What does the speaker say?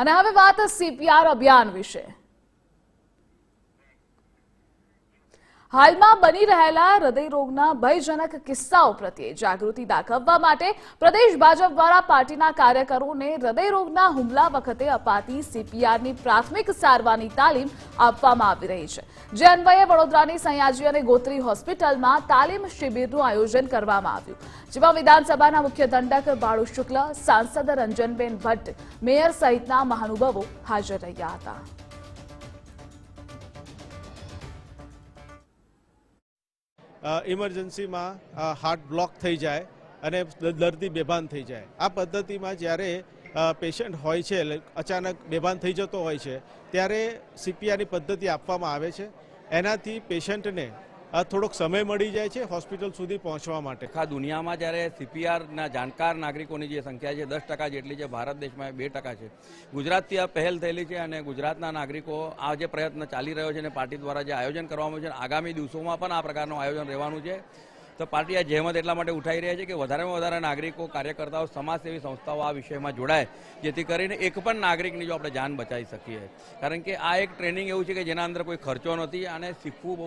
અને હવે વાત સીપીઆર અભિયાન વિશે. હાલમાં બની રહેલા હૃદયરોગના ભયજનક કિસ્સાઓ પ્રત્યે જાગૃતિ દાખવવા માટે પ્રદેશ ભાજપ દ્વારા પાર્ટીના કાર્યકરોને હૃદયરોગના હુમલા વખતે અપાતી સીપીઆરની પ્રાથમિક સારવારની તાલીમ આપવામાં આવી રહી છે. જે અન્વયે વડોદરાની સયાજી અને ગોત્રી હોસ્પિટલમાં તાલીમ શિબિરનું આયોજન કરવામાં આવ્યું. જેમાં વિધાનસભાના મુખ્ય દંડક બાળુ શુક્લ, સાંસદ રંજનબેન ભટ્ટ, મેયર સહિતના મહાનુભાવો હાજર રહ્યા હતા. ઇમરજન્સીમાં હાર્ટ બ્લોક થઈ જાય અને દર્દી બેભાન થઈ જાય. આ પદ્ધતિમાં જ્યારે પેશન્ટ હોય છે અચાનક બેભાન થઈ જતો હોય છે, ત્યારે સીપીઆરની પદ્ધતિ આપવામાં આવે છે. એનાથી પેશન્ટને થોડોક સમય મળી જાય છે હોસ્પિટલ સુધી પહોંચવા માટે. આખા દુનિયામાં જ્યારે સીપીઆરના જાણકાર નાગરિકોની જે સંખ્યા છે, દસ ટકા જેટલી છે, ભારત દેશમાં બે ટકા છે. ગુજરાતથી આ પહેલ થયેલી છે અને ગુજરાતના નાગરિકો આ જે પ્રયત્ન ચાલી રહ્યો છે અને પાર્ટી દ્વારા જે આયોજન કરવામાં છે, આગામી દિવસોમાં પણ આ પ્રકારનું આયોજન રહેવાનું છે. તો પાર્ટી આ જહેમત એટલા માટે ઉઠાઈ રહ્યા છે કે વધારેમાં વધારે નાગરિકો, કાર્યકર્તાઓ, સમાજસેવી સંસ્થાઓ આ વિષયમાં જોડાય, જેથી કરીને એક પણ નાગરિકની જો આપણે જાન બચાવી શકીએ. કારણ કે આ એક ટ્રેનિંગ એવું છે કે જેના અંદર કોઈ ખર્ચો નથી અને શીખવું